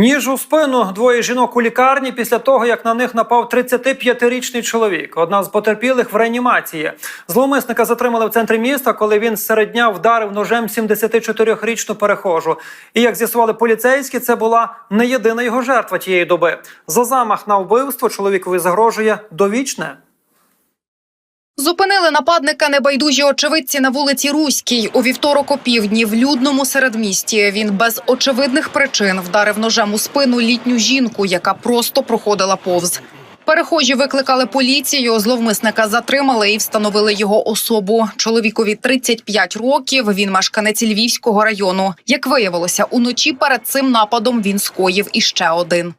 Ніж у спину двоє жінок у лікарні після того, як на них напав 35-річний чоловік. Одна з потерпілих в реанімації. Зловмисника затримали в центрі міста, коли він серед дня вдарив ножем 74-річну перехожу. І як з'ясували поліцейські, це була не єдина його жертва тієї доби. За замах на вбивство чоловікові загрожує довічне. Зупинили нападника небайдужі очевидці на вулиці Руській у вівторок опівдні в людному середмісті. Він без очевидних причин вдарив ножем у спину літню жінку, яка просто проходила повз. Перехожі викликали поліцію. Зловмисника затримали і встановили його особу. Чоловікові 35 років. Він мешканець Львівського району. Як виявилося, уночі перед цим нападом він скоїв іще один.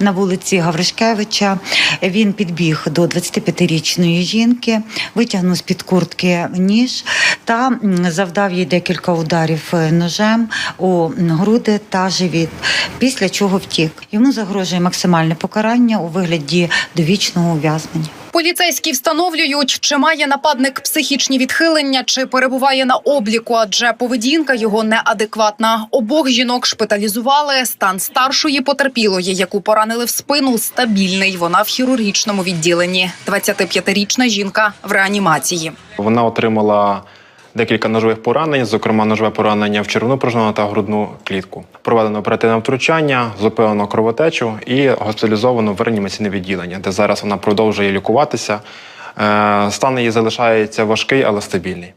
На вулиці Гавришкевича він підбіг до 25-річної жінки, витягнув з під куртки ніж та завдав їй декілька ударів е, ножем у груди та живіт. Після чого втік. Йому загрожує максимальне покарання у вигляді довічного ув'язнення. Поліцейські встановлюють, чи має нападник психічні відхилення, чи перебуває на обліку, адже поведінка його неадекватна. Обох жінок шпиталізували. Стан старшої потерпілої, яку поранили в спину, стабільний. Вона в хірургічному відділенні. 25-річна жінка в реанімації. Вона отримала декілька ножових поранень, зокрема ножове поранення в червону пружину та грудну клітку. Проведено оперативне втручання, зупинено кровотечу і госпіталізовано в реанімаційне відділення, де зараз вона продовжує лікуватися. Е, Стан її залишається важкий, але стабільний.